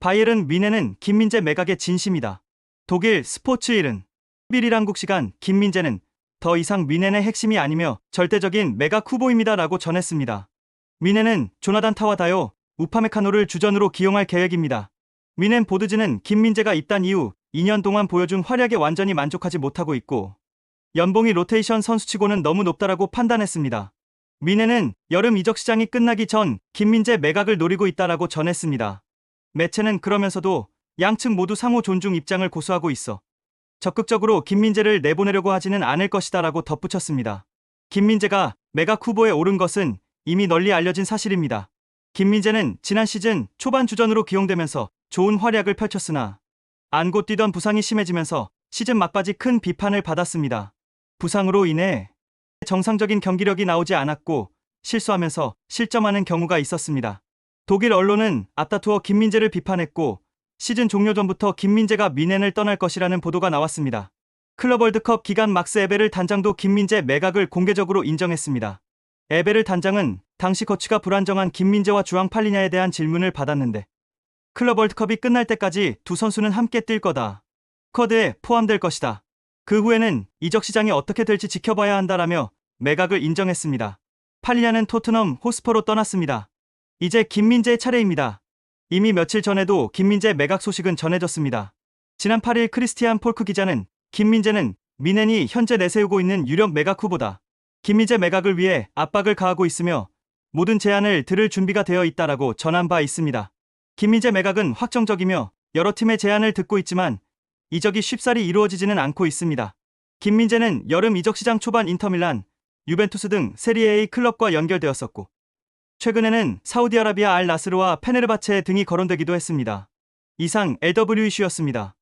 바이에른 미네는 김민재 매각의 진심이다. 독일 스포츠일은 11일 한국 시간 김민재는 더 이상 미넨의 핵심이 아니며 절대적인 매각 후보입니다라고 전했습니다. 미넨은 조나단 타와다요 우파메카노를 주전으로 기용할 계획입니다. 미넨 보드즈는 김민재가 입단 이후 2년 동안 보여준 활약에 완전히 만족하지 못하고 있고 연봉이 로테이션 선수치고는 너무 높다라고 판단했습니다. 미넨은 여름 이적 시장이 끝나기 전 김민재 매각을 노리고 있다라고 전했습니다. 매체는 그러면서도 양측 모두 상호 존중 입장을 고수하고 있어 적극적으로 김민재를 내보내려고 하지는 않을 것이다 라고 덧붙였습니다. 김민재가 매각 후보에 오른 것은 이미 널리 알려진 사실입니다. 김민재는 지난 시즌 초반 주전으로 기용되면서 좋은 활약을 펼쳤으나 안고 뛰던 부상이 심해지면서 시즌 막바지 큰 비판을 받았습니다. 부상으로 인해 정상적인 경기력이 나오지 않았고 실수하면서 실점하는 경우가 있었습니다. 독일 언론은 아따투어 김민재를 비판했고 시즌 종료 전부터 김민재가 미넨을 떠날 것이라는 보도가 나왔습니다. 클럽 월드컵 기간 막스 에베를 단장도 김민재 매각을 공개적으로 인정했습니다. 에베를 단장은 당시 거취가 불안정한 김민재와 주앙 팔리냐에 대한 질문을 받았는데 클럽 월드컵이 끝날 때까지 두 선수는 함께 뛸 거다. 쿼드에 포함될 것이다. 그 후에는 이적 시장이 어떻게 될지 지켜봐야 한다라며 매각을 인정했습니다. 팔리냐는 토트넘 호스퍼로 떠났습니다. 이제 김민재의 차례입니다. 이미 며칠 전에도 김민재 매각 소식은 전해졌습니다. 지난 8일 크리스티안 폴크 기자는 김민재는 미넨이 현재 내세우고 있는 유력 매각 후보다. 김민재 매각을 위해 압박을 가하고 있으며 모든 제안을 들을 준비가 되어 있다라고 전한 바 있습니다. 김민재 매각은 확정적이며 여러 팀의 제안을 듣고 있지만 이적이 쉽사리 이루어지지는 않고 있습니다. 김민재는 여름 이적 시장 초반 인터밀란, 유벤투스 등 세리에A 클럽과 연결되었었고 최근에는 사우디아라비아 알 나스르와 페네르바체 등이 거론되기도 했습니다. 이상 LW 이슈였습니다.